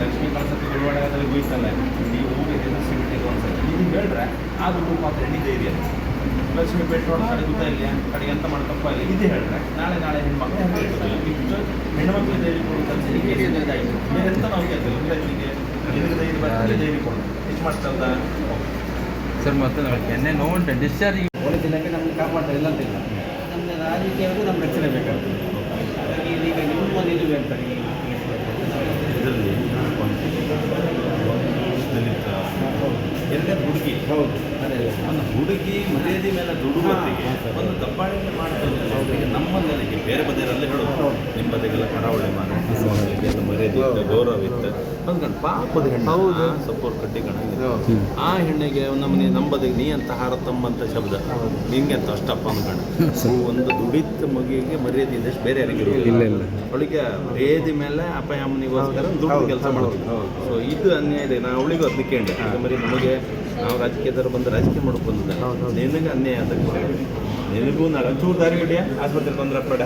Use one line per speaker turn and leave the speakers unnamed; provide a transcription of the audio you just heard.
ಲಕ್ಷ್ಮೀ ಕಳಸಕ್ಕೆ ಗುರುವಾಡದಲ್ಲಿ ಹೋಯ್ತಲ್ಲ. ಈ ಊರು ಹೆಸರು ಸಿಗುತ್ತೆ ಅನ್ಸುತ್ತೆ ನೀವು ಹೇಳಿದ್ರೆ ಆ ದುಡ್ಡು ಮಾತ್ರ ಹೆಣ್ಣಿದೆ ಇದೆಯಲ್ಲ ಲಕ್ಷ್ಮಿ ಪೆಟ್ರೋಲ್ ಕಡೆ ಗೊತ್ತಾ ಇಲ್ಲ ಕಡೆ ಎಂತ ಮಾಡ್ತಪ್ಪ ಇಲ್ಲ. ಇದು ಹೇಳಿದ್ರೆ ನಾಳೆ ನಾಳೆ ಹೆಣ್ಮಕ್ಳು ಹೆಚ್ಚು ಹೆಣ್ಮಕ್ಳು ಧೈರ್ಯ ಕೊಡೋ ಕೆಲಸ ಹೀಗೆ ಧೈರ್ಯ ನಾವು ಕೇಳ್ತೀವಿ? ಲಕ್ಷ್ಮಿಗೆ ಎದುರು ಧೈರ್ಯ ಬರ್ತಾರೆ ಧೈರ್ಯ ಕೊಡೋದು. ಎಷ್ಟು ಮಾಡ್ತಲ್ಲ
ಸರ್ ಮತ್ತೆ ಎಣ್ಣೆ ನೋವುಂಟು ಡಿಸ್ಚಾರ್ಜ್
ಒಂದು ದಿನಕ್ಕೆ ನಮ್ಗೆ ಕಾಪಾಡ್ತಾರೆ ಇಲ್ಲ ಅಂತಿಲ್ಲ ನಮ್ಮ ರಾಜಕೀಯಕ್ಕೂ ನಮ್ಮ ರಕ್ಷಣೆ ಬೇಕಾಗ್ತದೆ ಹಾಗಾಗಿ ಈಗ ನಿಮ್ಮ ಇದು ಹೇಳ್ತಾರೆ
ಇದರಲ್ಲಿ ಎರಡನೇ ಹುಡುಗಿ.
ಹೌದು. ಅದೇ
ಒಂದು ಹುಡುಗಿ ಮರ್ಯಾದೆ ಮೇಲೆ ಸರ್. ಒಂದು ದಬ್ಬಾಳಿಕೆ ಮಾಡ್ತಾರೆ ನಮ್ಮಲ್ಲಿ ನಮ್ಮ ನೆಲೆಗೆ ಬೇರೆ ಬದಿಯರಲ್ಲಿ ಹೇಳೋದು. ನಿಮ್ಮ ಬದಿಗೆಲ್ಲ ಕರಾವಳಿ ಮಾನ ಮರ್ಯಾದೆ ಇತ್ತು ಗೌರವ ಇತ್ತು. ಅಂದ್ಕೊಂಡು ಪಾಪದ ಹೆಣ್ಣು ಹೌದು. ಸಪೋರ್ ಕಡ್ಡಿ ಕಣ ಆ ಹೆಣ್ಣಿಗೆ ನಮ್ಮನೆ ನಮ್ಮ ಬದಿಗೆ ನೀ ಅಂತ ಹಾರತಮ್ಮಂತ ಶಬ್ದ.
ಹೌದು.
ನಿಂಗೆ ಅಂತ ಅಷ್ಟಪ್ಪ ಅಂದ್ಕೊಂಡು ಒಂದು ದುಡಿತ ಮಗಿಗೆ ಮರ್ಯಾದೆ ಇದೆ ಬೇರೆ ಯಾರಿಗೂ ಇಲ್ಲ, ಇಲ್ಲ. ಅವಳಿಗೆ ಮರ್ಯಾದೆ ಮೇಲೆ ಅಪ್ಪ ಅಮ್ಮನಿಗೋಸ್ಕರ ದುಡ್ಡು ಕೆಲಸ ಮಾಡೋದು ಮಾಡ್ತೀವಿ ಸೊ ಇದು ಅನ್ಯಾಯ ಇದೆ. ನಾ ಅವಳಿಗೂ ಅದಕ್ಕೆ ಮರಿ ನಮಗೆ ನಾವು ರಾಜಕೀಯದವರು ಬಂದು ರಾಜಕೀಯ ಮಾಡೋಕೆ ಬಂದಿದ್ದಾರೆ. ನಿನಗೆ ಅನ್ಯಾಯ ಅದಕ್ಕೆ ನಿನಗೂ ನಾಳೆ ಚೂರು ದಾರಿ ಹಿಡಿಯ. ಆಸ್ಪತ್ರೆ ತೊಂದರೆ ಪಡ